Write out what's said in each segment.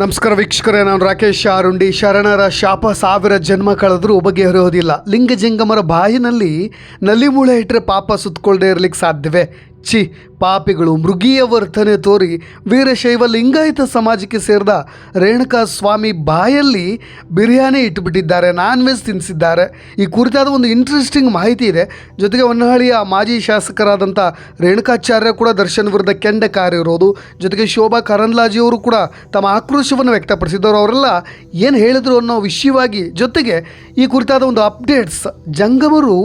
ನಮಸ್ಕಾರ ವೀಕ್ಷಕರೇ, ನಾನು ರಾಕೇಶ್ ಆರುಂಡಿ. ಶರಣರ ಶಾಪ ಸಾವಿರ ಜನ್ಮ ಕಳೆದರೂ ಬಗೆಹರಿಯೋದಿಲ್ಲ ಲಿಂಗ ಜಂಗಮರ ಬಾಯಿನಲ್ಲಿ ನಲಿಮೂಳೆ ಇಟ್ಟರೆ ಪಾಪ ಸುತ್ತಕೊಳ್ಳದೆ ಇರಲಿಕ್ಕೆ ಸಾಧ್ಯವೇ? ಛಿ ಪಾಪಿಗಳು ಮೃಗೀಯ ವರ್ತನೆ ತೋರಿ ವೀರಶೈವ ಲಿಂಗಾಯತ ಸಮಾಜಕ್ಕೆ ಸೇರಿದ ರೇಣುಕಾ ಸ್ವಾಮಿ ಬಾಯಲ್ಲಿ ಬಿರಿಯಾನಿ ಇಟ್ಟುಬಿಟ್ಟಿದ್ದಾರೆ ನಾನ್ ವೆಜ್ ತಿನ್ನಿಸಿದ್ದಾರೆ ಈ ಕುರಿತಾದ ಒಂದು ಇಂಟ್ರೆಸ್ಟಿಂಗ್ ಮಾಹಿತಿ ಇದೆ. ಜೊತೆಗೆ ಹೊನ್ನಹಳ್ಳಿಯ ಮಾಜಿ ಶಾಸಕರಾದಂಥ ರೇಣುಕಾಚಾರ್ಯ ಕೂಡ ದರ್ಶನ್ ವಿರುದ್ಧ ಕೆಂಡ ಕಾರಿರೋದು. ಜೊತೆಗೆ ಶೋಭಾ ಕರಂದ್ಲಾಜಿಯವರು ಕೂಡ ತಮ್ಮ ಆಕ್ರೋಶವನ್ನು ವ್ಯಕ್ತಪಡಿಸಿದ್ದವರು ಅವರೆಲ್ಲ ಏನು ಹೇಳಿದ್ರು ಅನ್ನೋ ವಿಷಯವಾಗಿ ಜೊತೆಗೆ ಈ ಕುರಿತಾದ ಒಂದು ಅಪ್ಡೇಟ್ಸ್ ಜಂಗಮರು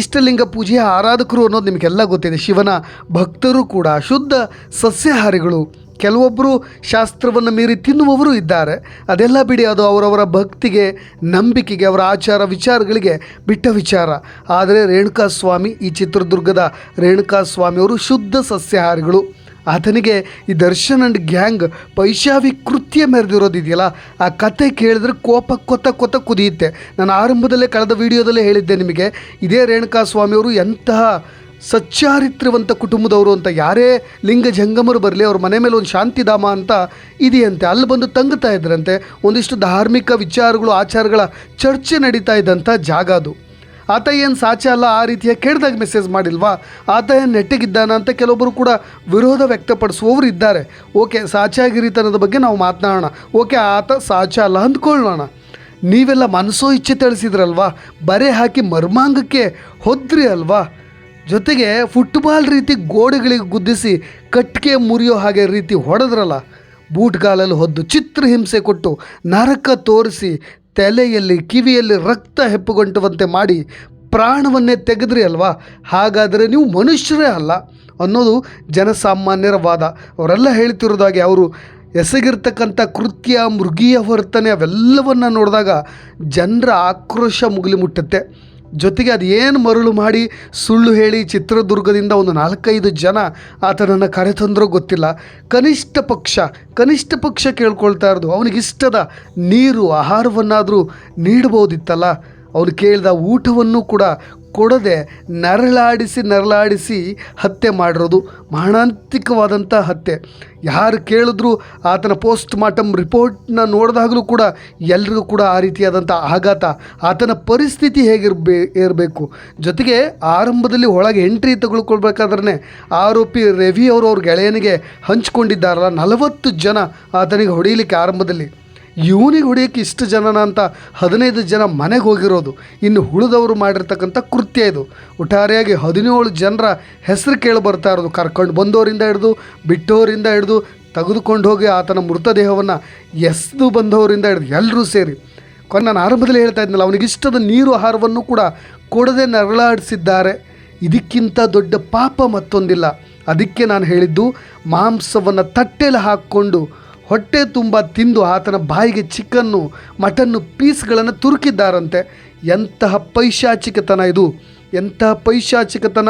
ಇಷ್ಟಲಿಂಗ ಪೂಜೆಯ ಆರಾಧಕರು ಅನ್ನೋದು ನಿಮಗೆಲ್ಲ ಗೊತ್ತಿದೆ. ಶಿವನ ಭಕ್ತರು ಕೂಡ ಶುದ್ಧ ಸಸ್ಯಾಹಾರಿಗಳು. ಕೆಲವೊಬ್ಬರು ಶಾಸ್ತ್ರವನ್ನು ಮೀರಿ ತಿನ್ನುವವರು ಇದ್ದಾರೆ. ಅದೆಲ್ಲ ಬಿಡಿ, ಅದು ಅವರವರ ಭಕ್ತಿಗೆ, ನಂಬಿಕೆಗೆ, ಅವರ ಆಚಾರ ವಿಚಾರಗಳಿಗೆ ಬಿಟ್ಟ ವಿಚಾರ. ಆದರೆ ರೇಣುಕಾ ಸ್ವಾಮಿ ಈ ಚಿತ್ರದುರ್ಗದ ರೇಣುಕಾ ಸ್ವಾಮಿಯವರು ಶುದ್ಧ ಸಸ್ಯಾಹಾರಿಗಳು. ಆತನಿಗೆ ಈ ದರ್ಶನ್ ಅಂಡ್ ಗ್ಯಾಂಗ್ ಪೈಶಾವಿ ಕೃತ್ಯ ಮೆರೆದಿರೋದಿದೆಯಲ್ಲ, ಆ ಕತೆ ಕೇಳಿದ್ರೆ ಕೋಪ ಕೊತ್ತ ಕೊತ್ತ ಕುದಿಯುತ್ತೆ. ನಾನು ಆರಂಭದಲ್ಲೇ ಕಳೆದ ವಿಡಿಯೋದಲ್ಲೇ ಹೇಳಿದ್ದೆ ನಿಮಗೆ, ಇದೇ ರೇಣುಕಾ ಸ್ವಾಮಿಯವರು ಎಂತಹ ಸಚ್ಚಾರಿತ್ರ್ಯವಂತ ಕುಟುಂಬದವರು ಅಂತ ಯಾರೇ ಲಿಂಗ ಜಂಗಮರು ಬರಲಿ, ಅವ್ರ ಮನೆ ಮೇಲೆ ಒಂದು ಶಾಂತಿಧಾಮ ಅಂತ ಇದೆಯಂತೆ. ಅಲ್ಲಿ ಬಂದು ತಂಗುತ್ತಾ ಇದ್ರಂತೆ. ಒಂದಿಷ್ಟು ಧಾರ್ಮಿಕ ವಿಚಾರಗಳು, ಆಚಾರಗಳ ಚರ್ಚೆ ನಡೀತಾ ಇದ್ದಂಥ ಜಾಗ ಅದು. ಆತ ಏನು ಸಾಚ ಅಲ್ಲ, ಆ ರೀತಿಯ ಕೇಳಿದಾಗ ಮೆಸೇಜ್ ಮಾಡಿಲ್ವಾ? ಆತ ಏನು ನೆಟ್ಟಿಗಿದ್ದಾನ ಅಂತ ಕೆಲವೊಬ್ಬರು ಕೂಡ ವಿರೋಧ ವ್ಯಕ್ತಪಡಿಸುವವರು ಇದ್ದಾರೆ. ಓಕೆ, ಸಾಚಾಗಿರಿತನದ ಬಗ್ಗೆ ನಾವು ಮಾತನಾಡೋಣ. ಓಕೆ, ಆತ ಸಾಚ ಅಲ್ಲ ಅಂದ್ಕೊಳ್ಳೋಣ. ನೀವೆಲ್ಲ ಮನಸ್ಸೋ ಇಚ್ಛೆ ತಿಳಿಸಿದ್ರಲ್ವಾ ಬರೆ ಹಾಕಿ ಮರ್ಮಾಂಗಕ್ಕೆ ಹೊದ್ರಿ ಅಲ್ವಾ? ಜೊತೆಗೆ ಫುಟ್ಬಾಲ್ ರೀತಿ ಗೋಡೆಗಳಿಗೆ ಗುದ್ದಿಸಿ ಕಟ್ಟಿಗೆ ಮುರಿಯೋ ಹಾಗೆ ರೀತಿ ಹೊಡೆದ್ರಲ್ಲ, ಬೂಟ್ಗಾಲಲ್ಲಿ ಹೊದ್ದು ಚಿತ್ರಹಿಂಸೆ ಕೊಟ್ಟು ನರಕ ತೋರಿಸಿ ತಲೆಯಲ್ಲಿ, ಕಿವಿಯಲ್ಲಿ ರಕ್ತ ಹೆಪ್ಪುಗಂಟುವಂತೆ ಮಾಡಿ ಪ್ರಾಣವನ್ನೇ ತೆಗೆದ್ರಿ ಅಲ್ವಾ? ಹಾಗಾದರೆ ನೀವು ಮನುಷ್ಯರೇ ಅಲ್ಲ ಅನ್ನೋದು ಜನಸಾಮಾನ್ಯರ ವಾದ. ಅವರೆಲ್ಲ ಹೇಳ್ತಿರೋದಾಗಿ ಅವರು ಎಸಗಿರ್ತಕ್ಕಂಥ ಕೃತ್ಯ, ಮೃಗೀಯ ವರ್ತನೆ ಅವೆಲ್ಲವನ್ನು ನೋಡಿದಾಗ ಜನರ ಆಕ್ರೋಶ ಮುಗಿಲಿ ಮುಟ್ಟುತ್ತೆ. ಜೊತೆಗೆ ಅದು ಏನು ಮರಳು ಮಾಡಿ ಸುಳ್ಳು ಹೇಳಿ ಚಿತ್ರದುರ್ಗದಿಂದ ಒಂದು ನಾಲ್ಕೈದು ಜನ ಆತನನ್ನು ಕರೆತಂದ್ರೋ ಗೊತ್ತಿಲ್ಲ. ಕನಿಷ್ಠ ಪಕ್ಷ ಕನಿಷ್ಠ ಪಕ್ಷ ಕೇಳ್ಕೊಳ್ತಾ ಇರೋದು, ಅವನಿಗಿಷ್ಟದ ನೀರು, ಆಹಾರವನ್ನಾದರೂ ನೀಡ್ಬೋದಿತ್ತಲ್ಲ. ಅವನು ಕೇಳಿದ ಊಟವನ್ನು ಕೂಡ ಕೊಡದೆ ನರಳಾಡಿಸಿ ನರಳಾಡಿಸಿ ಹತ್ಯೆ ಮಾಡಿರೋದು. ಮಾರಣಾಂತಿಕವಾದಂಥ ಹತ್ಯೆ. ಯಾರು ಕೇಳಿದ್ರು ಆತನ ಪೋಸ್ಟ್ ಮಾರ್ಟಮ್ ರಿಪೋರ್ಟ್ನ ನೋಡಿದಾಗಲೂ ಕೂಡ ಎಲ್ರಿಗೂ ಕೂಡ ಆ ರೀತಿಯಾದಂಥ ಆಘಾತ. ಆತನ ಪರಿಸ್ಥಿತಿ ಹೇಗಿರ್ಬೇ ಇರಬೇಕು ಜೊತೆಗೆ ಆರಂಭದಲ್ಲಿ ಒಳಗೆ ಎಂಟ್ರಿ ತಗೊಳ್ಕೊಳ್ಬೇಕಾದ್ರೆ ಆರೋಪಿ ರವಿ ಅವರು ಅವ್ರ ಗೆಳೆಯನಿಗೆ ಹಂಚ್ಕೊಂಡಿದ್ದಾರಲ್ಲ, ನಲವತ್ತು ಜನ ಆತನಿಗೆ ಹೊಡೆಯಲಿಕ್ಕೆ ಆರಂಭದಲ್ಲಿ. ಇವನಿಗೆ ಹೊಡಿಯೋಕ್ಕೆ ಇಷ್ಟು ಜನನ ಅಂತ ಹದಿನೈದು ಜನ ಮನೆಗೆ ಹೋಗಿರೋದು. ಇನ್ನು ಉಳಿದವರು ಮಾಡಿರ್ತಕ್ಕಂಥ ಕೃತ್ಯ ಇದು. ಒಟ್ಟಾರೆಯಾಗಿ ಹದಿನೇಳು ಜನರ ಹೆಸರು ಕೇಳಿ ಬರ್ತಾ ಇರೋದು. ಕರ್ಕೊಂಡು ಬಂದವರಿಂದ ಹಿಡಿದು, ಬಿಟ್ಟವರಿಂದ ಹಿಡಿದು, ತೆಗೆದುಕೊಂಡು ಹೋಗಿ ಆತನ ಮೃತದೇಹವನ್ನು ಎಸೆದು ಬಂದವರಿಂದ ಹಿಡಿದು ಎಲ್ಲರೂ ಸೇರಿ. ಕೊನೆ ನಾನು ಆರಂಭದಲ್ಲಿ ಹೇಳ್ತಾ ಇದ್ನಲ್ಲ ಅವನಿಗಿಷ್ಟದ ನೀರು ಆಹಾರವನ್ನು ಕೂಡ ಕೊಡದೆ ನರಳಾಡಿಸಿದ್ದಾರೆ. ಇದಕ್ಕಿಂತ ದೊಡ್ಡ ಪಾಪ ಮತ್ತೊಂದಿಲ್ಲ. ಅದಕ್ಕೆ ನಾನು ಹೇಳಿದ್ದು, ಮಾಂಸವನ್ನು ತಟ್ಟೆಯಲ್ಲಿ ಹಾಕ್ಕೊಂಡು ಹೊಟ್ಟೆ ತುಂಬ ತಿಂದು ಆತನ ಬಾಯಿಗೆ ಚಿಕನ್ನು, ಮಟನ್ನು, ಪೀಸ್ಗಳನ್ನು ತುರುಕಿದ್ದಾರಂತೆ. ಎಂತಹ ಪೈಶಾಚಿಕತನ ಇದು. ಎಂತಹ ಪೈಶಾಚಿಕತನ.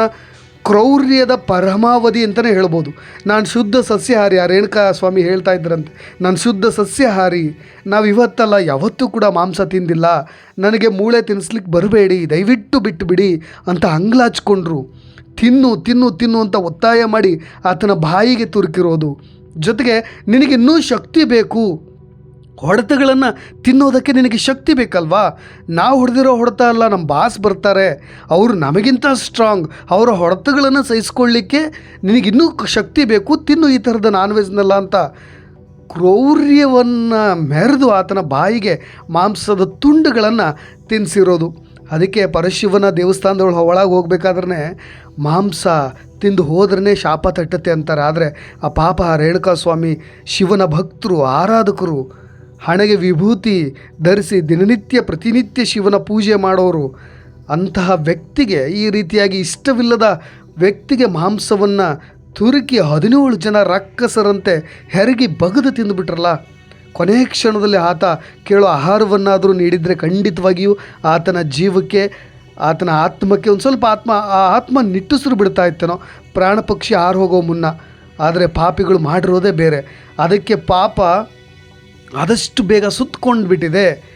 ಕ್ರೌರ್ಯದ ಪರಮಾವಧಿ ಅಂತಲೇ ಹೇಳ್ಬೋದು. ನಾನು ಶುದ್ಧ ಸಸ್ಯಾಹಾರಿ, ಆ ರೇಣುಕಾ ಸ್ವಾಮಿ ಹೇಳ್ತಾ ಇದ್ರಂತೆ ನಾನು ಶುದ್ಧ ಸಸ್ಯಾಹಾರಿ. ನಾವು ಇವತ್ತಲ್ಲ, ಯಾವತ್ತೂ ಕೂಡ ಮಾಂಸ ತಿಂದಿಲ್ಲ. ನನಗೆ ಮೂಳೆ ತಿನ್ನಿಸ್ಲಿಕ್ಕೆ ಬರಬೇಡಿ, ದಯವಿಟ್ಟು ಬಿಟ್ಟು ಬಿಡಿ ಅಂತ ಅಂಗ್ಲಾಚ್ಕೊಂಡ್ರು. ತಿನ್ನು ತಿನ್ನು ತಿನ್ನು ಅಂತ ಒತ್ತಾಯ ಮಾಡಿ ಆತನ ಬಾಯಿಗೆ ತುರುಕಿರೋದು. ಜೊತೆಗೆ ನಿನಗಿನ್ನೂ ಶಕ್ತಿ ಬೇಕು. ಹೊಡೆತಗಳನ್ನು ತಿನ್ನೋದಕ್ಕೆ ನಿನಗೆ ಶಕ್ತಿ ಬೇಕಲ್ವಾ? ನಾವು ಹೊಡೆದಿರೋ ಹೊಡೆತ ಅಲ್ಲ ನಮ್ಮ ಬಾಸ್ ಬರ್ತಾರೆ. ಅವರು ನಮಗಿಂತ ಸ್ಟ್ರಾಂಗ್ ಅವರ ಹೊಡೆತಗಳನ್ನು ಸಹಿಸ್ಕೊಳ್ಳಿಕ್ಕೆ ನಿನಗಿನ್ನೂ ಶಕ್ತಿ ಬೇಕು. ತಿನ್ನು ಈ ಥರದ ನಾನ್ ವೆಜ್ನೆಲ್ಲ ಅಂತ. ಕ್ರೌರ್ಯವನ್ನು ಮೆರೆದು ಆತನ ಬಾಯಿಗೆ ಮಾಂಸದ ತುಂಡುಗಳನ್ನು ತಿನ್ನಿಸಿರೋದು ಅದಕ್ಕೆ ಪರಶಿವನ ದೇವಸ್ಥಾನದೊಳಗೆ ಒಳಗೆ ಹೋಗ್ಬೇಕಾದ್ರೆ ಮಾಂಸ ತಿಂದು ಹೋದ್ರೇ ಶಾಪ ತಟ್ಟತ್ತೆ ಅಂತಾರೆ. ಆದರೆ ಆ ಪಾಪ ರೇಣುಕಾ ಸ್ವಾಮಿ ಶಿವನ ಭಕ್ತರು, ಆರಾಧಕರು, ಹಣೆಗೆ ವಿಭೂತಿ ಧರಿಸಿ ದಿನನಿತ್ಯ, ಪ್ರತಿನಿತ್ಯ ಶಿವನ ಪೂಜೆ ಮಾಡೋರು, ಅಂತಹ ವ್ಯಕ್ತಿಗೆ, ಈ ರೀತಿಯಾಗಿ ಇಷ್ಟವಿಲ್ಲದ ವ್ಯಕ್ತಿಗೆ ಮಾಂಸವನ್ನು ತುರುಕಿ ಹದಿನೇಳು ಜನ ರಕ್ಕಸರಂತೆ ಹೆರಗಿ ಬಗದು ತಿಂದುಬಿಟ್ರಲ್ಲ ಕೊನೆಯ ಕ್ಷಣದಲ್ಲಿ ಆತ ಕೇಳೋ ಆಹಾರವನ್ನಾದರೂ ನೀಡಿದರೆ ಖಂಡಿತವಾಗಿಯೂ ಆತನ ಜೀವಕ್ಕೆ, ಆತನ ಆತ್ಮಕ್ಕೆ ಒಂದು ಸ್ವಲ್ಪ ಆತ್ಮ, ಆ ಆತ್ಮ ನಿಟ್ಟುಸಿರು ಬಿಡ್ತಾ ಇತ್ತೇನೋ. ಪ್ರಾಣ ಪಕ್ಷಿ ಹಾರು ಹೋಗೋ ಮುನ್ನ. ಆದರೆ ಪಾಪಿಗಳು ಮಾಡಿರೋದೇ ಬೇರೆ. ಅದಕ್ಕೆ ಪಾಪ ಆದಷ್ಟು ಬೇಗ ಸುತ್ತಕೊಂಡು ಬಿಟ್ಟಿದೆ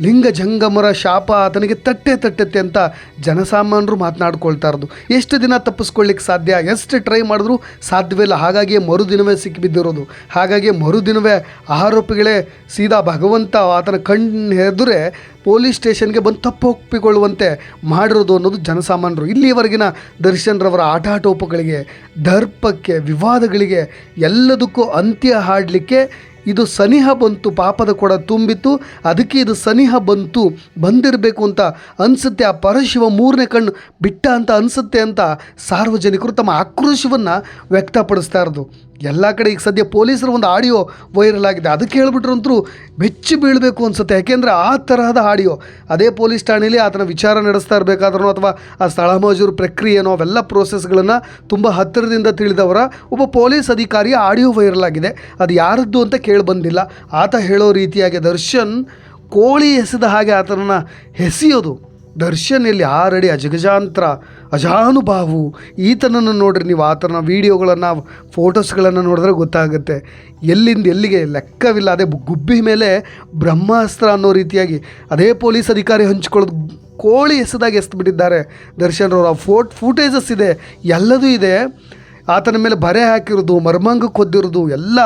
ಲಿಂಗ ಜಂಗಮರ ಶಾಪ ಆತನಿಗೆ ತಟ್ಟೆ ತಟ್ಟೆತ್ತೆ ಅಂತ ಜನಸಾಮಾನ್ಯರು ಮಾತನಾಡ್ಕೊಳ್ತಾ ಇರೋದು. ಎಷ್ಟು ದಿನ ತಪ್ಪಿಸ್ಕೊಳ್ಳಿಕ್ಕೆ ಸಾಧ್ಯ? ಎಷ್ಟು ಟ್ರೈ ಮಾಡಿದ್ರು ಸಾಧ್ಯವಿಲ್ಲ ಹಾಗಾಗಿ ಮರುದಿನವೇ ಸಿಕ್ಕಿಬಿದ್ದಿರೋದು ಹಾಗಾಗಿ ಮರುದಿನವೇ ಆರೋಪಿಗಳೇ ಸೀದಾ ಭಗವಂತ ಆತನ ಕಣ್ಣು ಹೆದ್ರೆ ಪೊಲೀಸ್ ಸ್ಟೇಷನ್ಗೆ ಬಂದು ತಪ್ಪು ಒಪ್ಪಿಕೊಳ್ಳುವಂತೆ ಮಾಡಿರೋದು ಅನ್ನೋದು ಜನಸಾಮಾನ್ಯರು ಇಲ್ಲಿಯವರೆಗಿನ ದರ್ಶನ್ರವರ ಆಟಾಟೋಪಗಳಿಗೆ, ದರ್ಪಕ್ಕೆ, ವಿವಾದಗಳಿಗೆ ಎಲ್ಲದಕ್ಕೂ ಅಂತ್ಯ ಹಾಡಲಿಕ್ಕೆ ಇದು ಸನಿಹ ಬಂತು, ಪಾಪದ ಕೊಡ ತುಂಬಿತ್ತು, ಅದಕ್ಕೆ ಇದು ಸನಿಹ ಬಂತು, ಬಂದಿರಬೇಕು ಅಂತ ಅನಿಸುತ್ತೆ. ಆ ಪರಶಿವ ಮೂರನೇ ಕಣ್ಣು ಬಿಟ್ಟ ಅಂತ ಅನಿಸುತ್ತೆ ಅಂತ ಸಾರ್ವಜನಿಕರು ತಮ್ಮ ಆಕ್ರೋಶವನ್ನು ವ್ಯಕ್ತಪಡಿಸ್ತಾ ಇರೋದು. ಎಲ್ಲ ಕಡೆ ಈಗ ಸದ್ಯ ಪೊಲೀಸರು ಒಂದು ಆಡಿಯೋ ವೈರಲ್ ಆಗಿದೆ. ಅದಕ್ಕೆ ಹೇಳ್ಬಿಟ್ರಂತರೂ ಬೆಚ್ಚಿ ಬೀಳಬೇಕು ಅನಿಸುತ್ತೆ. ಯಾಕೆಂದರೆ ಆ ತರಹದ ಆಡಿಯೋ, ಅದೇ ಪೊಲೀಸ್ ಠಾಣೆಯಲ್ಲಿ ಆತನ ವಿಚಾರ ನಡೆಸ್ತಾ ಇರಬೇಕಾದ್ರೂ ಅಥವಾ ಆ ಸ್ಥಳ ಮಜೂರು ಪ್ರಕ್ರಿಯೆನೋ ಅವೆಲ್ಲ ಪ್ರೋಸೆಸ್ಗಳನ್ನು ತುಂಬ ಹತ್ತಿರದಿಂದ ತಿಳಿದವರ ಒಬ್ಬ ಪೊಲೀಸ್ ಅಧಿಕಾರಿಯ ಆಡಿಯೋ ವೈರಲ್ ಆಗಿದೆ. ಅದು ಯಾರದ್ದು ಅಂತ ಕೇಳಿ ಬಂದಿಲ್ಲ. ಆತ ಹೇಳೋ ರೀತಿಯಾಗಿ ದರ್ಶನ್ ಕೋಳಿ ಎಸೆದ ಹಾಗೆ ಆತನನ್ನು ಎಸೆಯೋದು. ದರ್ಶನ್ ಇಲ್ಲಿ ಆರಡಿ ಅಜಗಜಾಂತರ ಅಜಾನುಭಾವು. ಈತನನ್ನು ನೋಡ್ರಿ, ನೀವು ಆತನ ವೀಡಿಯೋಗಳನ್ನು, ಫೋಟೋಸ್ಗಳನ್ನು ನೋಡಿದ್ರೆ ಗೊತ್ತಾಗುತ್ತೆ. ಎಲ್ಲಿಂದ ಎಲ್ಲಿಗೆ ಲೆಕ್ಕವಿಲ್ಲ. ಅದೇ ಗುಬ್ಬಿ ಮೇಲೆ ಬ್ರಹ್ಮಾಸ್ತ್ರ ಅನ್ನೋ ರೀತಿಯಾಗಿ ಅದೇ ಪೊಲೀಸ್ ಅಧಿಕಾರಿ ಹಂಚ್ಕೊಳ್ಳೋದು ಕೋಳಿ ಎಸೆದಾಗ ಎಸ್ತುಬಿಟ್ಟಿದ್ದಾರೆ ದರ್ಶನ್ ಆ ಫೋಟ್, ಫೂಟೇಜಸ್ ಇದೆ, ಎಲ್ಲದೂ ಇದೆ. ಆತನ ಮೇಲೆ ಬರೆ ಹಾಕಿರೋದು ಮರ್ಮಂಗಕ್ಕೆ ಕೊದ್ದಿರೋದು, ಎಲ್ಲ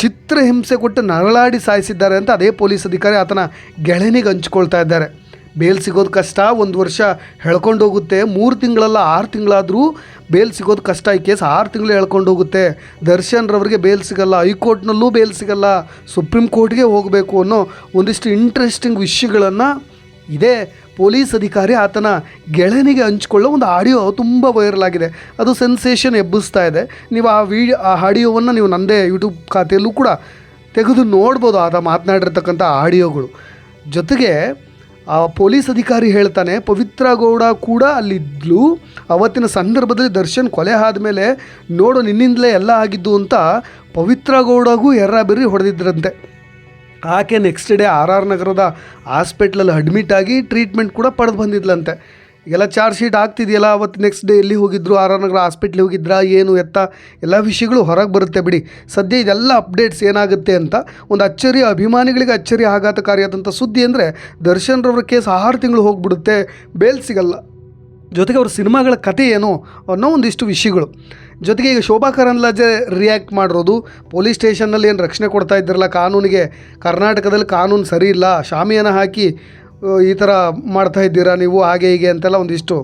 ಚಿತ್ರ ಹಿಂಸೆ ಕೊಟ್ಟು ನರಳಾಡಿ ಸಾಯಿಸಿದ್ದಾರೆ ಅಂತ ಅದೇ ಪೊಲೀಸ್ ಅಧಿಕಾರಿ ಆತನ ಗೆಳೆಯನಿಗೆ ಹಂಚ್ಕೊಳ್ತಾ ಇದ್ದಾರೆ. ಬೇಲ್ ಸಿಗೋದು ಕಷ್ಟ, ಒಂದು ವರ್ಷ ಹೇಳ್ಕೊಂಡು ಹೋಗುತ್ತೆ. ಮೂರು ತಿಂಗಳಲ್ಲ ಆರು ತಿಂಗಳಾದರೂ ಬೇಲ್ ಸಿಗೋದು ಕಷ್ಟ ಈ ಕೇಸ್. ಆರು ತಿಂಗಳು ಹೇಳ್ಕೊಂಡು ಹೋಗುತ್ತೆ. ದರ್ಶನ್ ರವರಿಗೆ ಬೇಲ್ ಸಿಗಲ್ಲ, ಹೈಕೋರ್ಟ್ನಲ್ಲೂ ಬೇಲ್ ಸಿಗಲ್ಲ, ಸುಪ್ರೀಂ ಕೋರ್ಟ್ಗೆ ಹೋಗಬೇಕು ಅನ್ನೋ ಒಂದಿಷ್ಟು ಇಂಟ್ರೆಸ್ಟಿಂಗ್ ವಿಷಯಗಳನ್ನು ಇದೇ. ಪೊಲೀಸ್ ಅಧಿಕಾರಿ ಆತನ ಗೆಳೆಯನಿಗೆ ಹಂಚ್ಕೊಳ್ಳೋ ಒಂದು ಆಡಿಯೋ ತುಂಬ ವೈರಲ್ ಆಗಿದೆ. ಅದು ಸೆನ್ಸೇಷನ್ ಎಬ್ಬಿಸ್ತಾ ಇದೆ. ನೀವು ಆ ವಿಡಿಯೋ ಆ ಆಡಿಯೋವನ್ನು ನೀವು ನನ್ನದೇ ಯೂಟ್ಯೂಬ್ ಖಾತೆಯಲ್ಲೂ ಕೂಡ ತೆಗೆದು ನೋಡ್ಬೋದು ಆತ ಮಾತನಾಡಿರ್ತಕ್ಕಂಥ ಆಡಿಯೋಗಳು. ಜೊತೆಗೆ ಆ ಪೊಲೀಸ್ ಅಧಿಕಾರಿ ಹೇಳ್ತಾನೆ, ಪವಿತ್ರ ಗೌಡ ಕೂಡ ಅಲ್ಲಿದ್ಲು. ಅವತ್ತಿನ ಸಂದರ್ಭದಲ್ಲಿ ದರ್ಶನ್ ಕೊಲೆ ಆದಮೇಲೆ ನೋಡು, ನಿನ್ನಿಂದಲೇ ಎಲ್ಲ ಆಗಿದ್ದು ಅಂತ ಪವಿತ್ರ ಗೌಡಗೂ ಎರ್ರಾಬೆರ್ರಿ ಹೊಡೆದಿದ್ರಂತೆ. ಆಕೆ ನೆಕ್ಸ್ಟ್ ಡೇ ಆರ್ ಆರ್ ನಗರದ ಹಾಸ್ಪಿಟ್ಲಲ್ಲಿ ಅಡ್ಮಿಟ್ ಆಗಿ ಟ್ರೀಟ್ಮೆಂಟ್ ಕೂಡ ಪಡೆದು ಬಂದಿದ್ಲಂತೆ. ಎಲ್ಲ ಚಾರ್ಜ್ ಶೀಟ್ ಆಗ್ತಿದೆಯಲ್ಲ, ಅವತ್ತು ನೆಕ್ಸ್ಟ್ ಡೇ ಎಲ್ಲಿ ಹೋಗಿದ್ರು ಆರ್ ಆರ್ ನಗರ ಹಾಸ್ಪಿಟ್ಲಿಗೆ ಹೋಗಿದ್ರಾ, ಏನು ಎತ್ತ, ಎಲ್ಲ ವಿಷಯಗಳು ಹೊರಗೆ ಬರುತ್ತೆ ಬಿಡಿ. ಸದ್ಯ ಇದೆಲ್ಲ ಅಪ್ಡೇಟ್ಸ್ ಏನಾಗುತ್ತೆ ಅಂತ ಒಂದು ಅಚ್ಚರಿ ಅಭಿಮಾನಿಗಳಿಗೆ ಅಚ್ಚರಿ ಆಘಾತಕಾರಿಯಾದಂಥ ಸುದ್ದಿ ಅಂದರೆ ದರ್ಶನ್ ರವರ ಕೇಸ್ ಆರು ತಿಂಗಳು ಹೋಗಿಬಿಡುತ್ತೆ, ಬೇಲ್ ಸಿಗಲ್ಲ. ಜೊತೆಗೆ ಅವ್ರ ಸಿನಿಮಾಗಳ ಕಥೆ ಏನು ಅನ್ನೋ ಒಂದಿಷ್ಟು ವಿಷಯಗಳು. ಜೊತೆಗೆ ಈಗ ಶೋಭಾ ಕರಂದ್ಲಾಜೆ ರಿಯಾಕ್ಟ್ ಮಾಡಿರೋದು ಪೊಲೀಸ್ ಸ್ಟೇಷನ್ನಲ್ಲಿ ಏನು ರಕ್ಷಣೆ ಕೊಡ್ತಾ ಇದ್ದಿರಲ್ಲ ಕಾನೂನಿಗೆ. ಕರ್ನಾಟಕದಲ್ಲಿ ಕಾನೂನು ಸರಿ ಇಲ್ಲ, ಶಾಮಿಯಾನ ಹಾಕಿ ಈ ಥರ ಮಾಡ್ತಾ ಇದ್ದೀರಾ ನೀವು, ಹಾಗೆ ಹೀಗೆ ಅಂತೆಲ್ಲ ಒಂದಿಷ್ಟು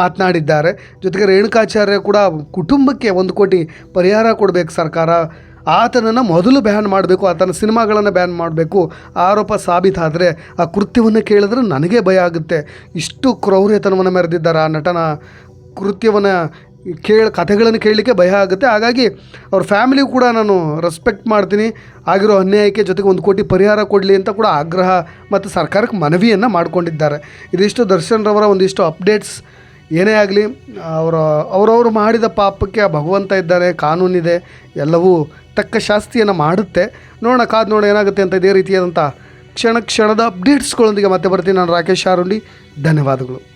ಮಾತನಾಡಿದ್ದಾರೆ. ಜೊತೆಗೆ ರೇಣುಕಾಚಾರ್ಯ ಕೂಡ ಕುಟುಂಬಕ್ಕೆ ಒಂದು ಕೋಟಿ ಪರಿಹಾರ ಕೊಡಬೇಕು ಸರ್ಕಾರ. ಆತನನ್ನು ಮೊದಲು ಬ್ಯಾನ್ ಮಾಡಬೇಕು, ಆತನ ಸಿನಿಮಾಗಳನ್ನು ಬ್ಯಾನ್ ಮಾಡಬೇಕು. ಆರೋಪ ಸಾಬೀತಾದರೆ ಆ ಕೃತ್ಯವನ್ನು ಕೇಳಿದ್ರೆ ನನಗೆ ಭಯ ಆಗುತ್ತೆ. ಇಷ್ಟು ಕ್ರೌರ್ಯತನವನ್ನು ಮೆರೆದಿದ್ದಾರೆ ಆ ನಟನ, ಕೃತ್ಯವನ್ನು ಕೇಳಿ, ಕಥೆಗಳನ್ನು ಕೇಳಲಿಕ್ಕೆ ಭಯ ಆಗುತ್ತೆ. ಹಾಗಾಗಿ ಅವ್ರ ಫ್ಯಾಮಿಲಿ ಕೂಡ ನಾನು ರೆಸ್ಪೆಕ್ಟ್ ಮಾಡ್ತೀನಿ. ಆಗಿರೋ ಅನ್ಯಾಯಕ್ಕೆ ಜೊತೆಗೆ ಒಂದು ಕೋಟಿ ಪರಿಹಾರ ಕೊಡಲಿ ಅಂತ ಕೂಡ ಆಗ್ರಹ ಮತ್ತು ಸರ್ಕಾರಕ್ಕೆ ಮನವಿಯನ್ನು ಮಾಡಿಕೊಂಡಿದ್ದಾರೆ. ಇದಿಷ್ಟು ದರ್ಶನ್ ರವರ ಒಂದಿಷ್ಟು ಅಪ್ಡೇಟ್ಸ್ ಏನೇ ಆಗಲಿ, ಅವರ, ಅವರವರು ಮಾಡಿದ ಪಾಪಕ್ಕೆ ಆ ಭಗವಂತ ಇದ್ದಾರೆ ಕಾನೂನಿದೆ ಎಲ್ಲವೂ ತಕ್ಕ ಶಾಸ್ತಿಯನ್ನು ಮಾಡುತ್ತೆ. ನೋಡೋಣ, ಕಾದು ನೋಡೋಣ ಏನಾಗುತ್ತೆ ಅಂತ ಇದೇ ರೀತಿಯಾದಂಥ ಕ್ಷಣ ಕ್ಷಣದ ಅಪ್ಡೇಟ್ಸ್ಗಳೊಂದಿಗೆ ಮತ್ತೆ ಬರ್ತೀನಿ ನಾನು ರಾಕೇಶ್ ಆರುಂಡಿ ಧನ್ಯವಾದಗಳು.